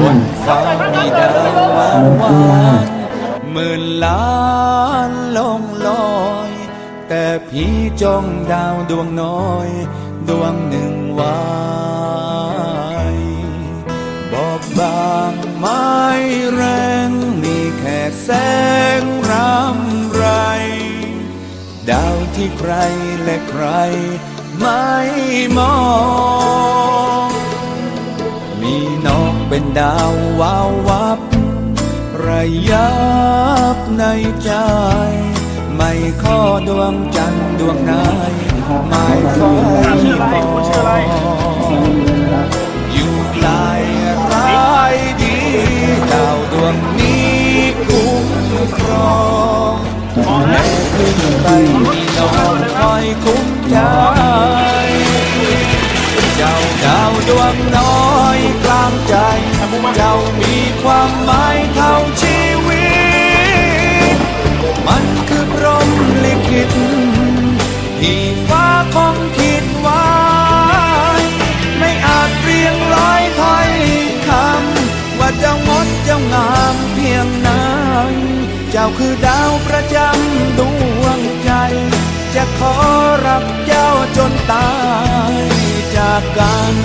บนฟ้ามีดาววาววานหมื่นล้านลงลอย แต่พี่จงดาวดวงน้อย ดวงหนึ่งไว้บอบบางไม้แรงมีแค่แสงรำไร ดาวที่ใครและใครไม่มอง มีนก เป็นดาววาววับ ระยับในใจ ไม่ข้อดวงจันทร์ดวงไหนไม่ไฟปองอยู่ไกลร้ายดีดาวดวงนี้คุ้มครองแม้ขึ้นไปมีน้องคอยคุ้มใจ มีความหมายเท่าชีวิต มันคือพรหมลิขิตที่ฟ้าคงคิดไว้ ไม่อาจเรียงร้อยถ้อยคำ ว่าจ้างดจ้างามเพียงไหนเจ้าคือดาวประจำดวงใจ จะขอรับเจ้าจนตายจากกัน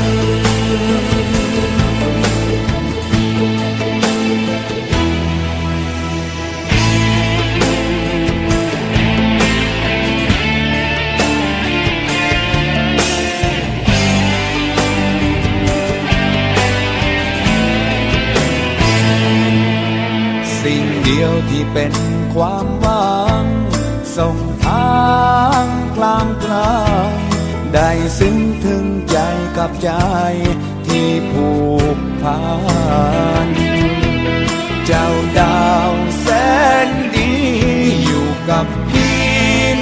ยวที่เป็นความหวัง ส่งทางกลางกลได้ซึ้งถึงใจกับใจที่ผูกพัน เจ้าดาวแสนดีอยู่กับพี่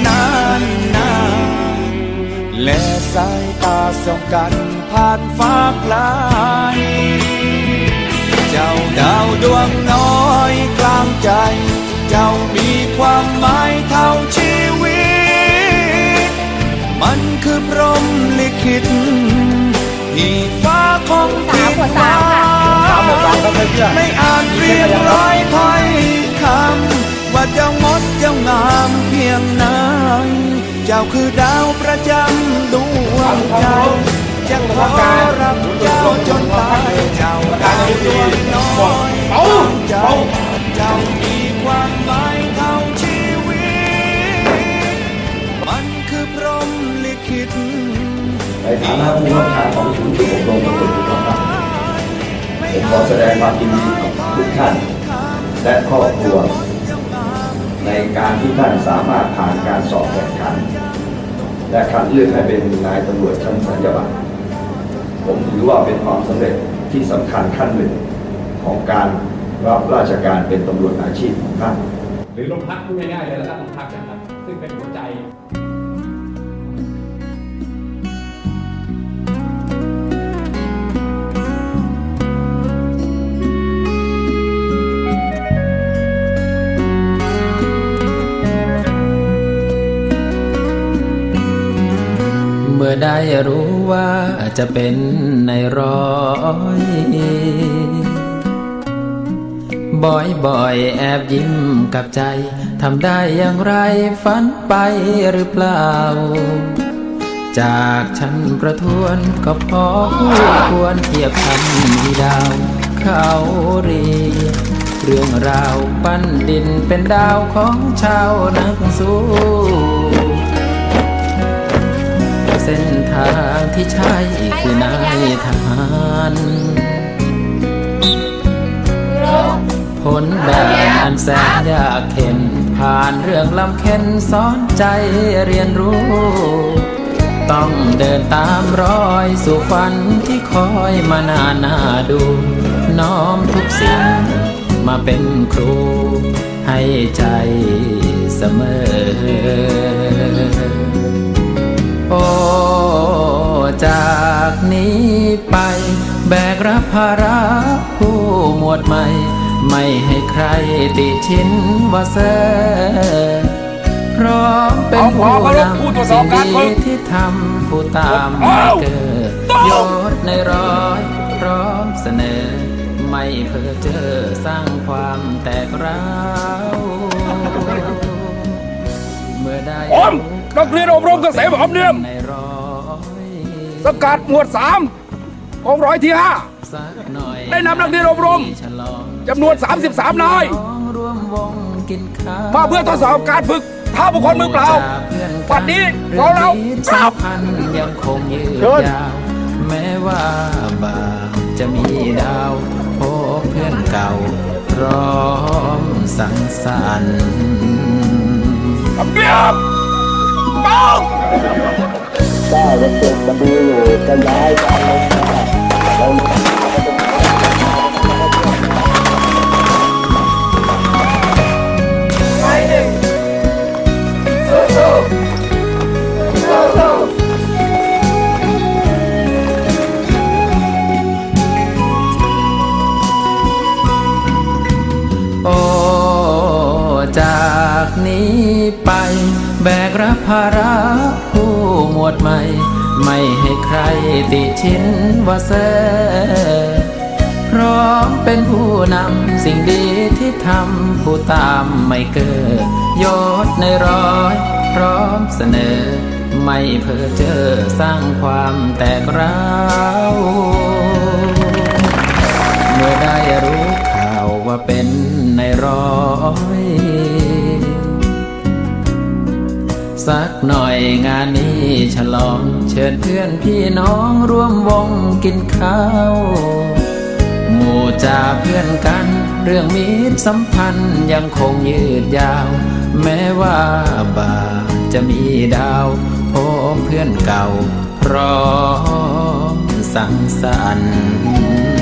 นานนานและสายตาส่องกันผ่านฟ้าไกลเจ้าดาวดวงน้อยกลาง ใจ เจ้ามีความหมายเท่าชีวิต มันคือพรหมลิขิตที่ฟ้าคงคิดไว้ไม่อาจเรียงร้อยถ้อยคำว่าเจ้างดเจ้างามเพียงไหนเจ้าคือดาวประจำดวงใจจะขอรับเจ้าจนตายเจ้าดาวดวงน้อย ขอแสดงความยินดีกับทุกท่าน และครอบครัว ในการที่ท่านสามารถผ่านการสอบแข่งขัน และคัดเลือกให้เป็นนายตำรวจชั้นสัญญาบัตรผมถือว่าเป็นความสำเร็จที่สำคัญขั้นหนึ่งของการรับราชการเป็นตำรวจอาชีพของท่าน หรือโรงพักพูดง่ายๆเลยแล้วก็โรงพักนะครับ ซึ่งเป็นหัวใจ ได้รู้ว่าจะเป็นในร้อยบ่อยบ่อยๆแอบยิ้มกับใจ ทำได้อย่างไรฝันไปหรือเปล่า จากฉันประทวนก็พอคู่ควรเทียบทันมีดาว เขาเรียเรื่องราวปั้นดินเป็นดาวของชาวนักสู้ เส้นทางที่ใช่คือนายทหารผลแบบอันแสนยากเข็นผ่านเรื่องลำเค็นสอนใจเรียนรู้ ต้องเดินตามรอยสู่ฝันที่คอยมานานนาดู น้อมทุกสิ่งมาเป็นครูให้ใจเสมอ รับภาระผู้หมวดใหม่ ไม่ให้ใครติชินว่าเซอพร้อมเป็นผู้นำสิ่งดีที่ทำผู้ตามให้เกิดยศในร้อยพร้อมเสนอ ไม่เพ้อเจอสร้างความแตกร้าวเมื่อได้ผมนักเรียนอบรมเกษมหอมเนียมในร้อยสกัดหมวดสาม กองร้อยที่ห้าสักหน่อยได้นำนักเรียนอบรมฉลองจำนวน 33 นายร่วมวงกินข้าวมาเพื่อทดสอบการฝึกท้าบุคคลมือเปล่าวันนี้เราเราสาพันธ์ยังคงยืดยาวแม้ว่าบ่าวจะมีดาวพบเพื่อนเก่า พร้อมสังสรรค์ระเบียบป้องได้วันเกิดจะมีอยู่จะย้ายจะอะไรเรา โอ้จากนี้ไป แบกรับภาระผู้หมวดใหม่ ไม่ให้ใครติชินว่าเซพร้อมเป็นผู้นำสิ่งดีที่ทำผู้ตามไม่เกิดยศในร้อย พร้อมเสนอ ไม่เพ้อเจอสร้างความแตกร้าว สักหน่อยงานนี้ฉลอง เชิญเพื่อนพี่น้องร่วมวงกินข้าวหมู่จ่าเพื่อนกัน เรื่องมิตรสัมพันธ์ยังคงยืดยาว แม้ว่าบาจะมีดาวพบเพื่อนเก่า พร้อมสังสรรค์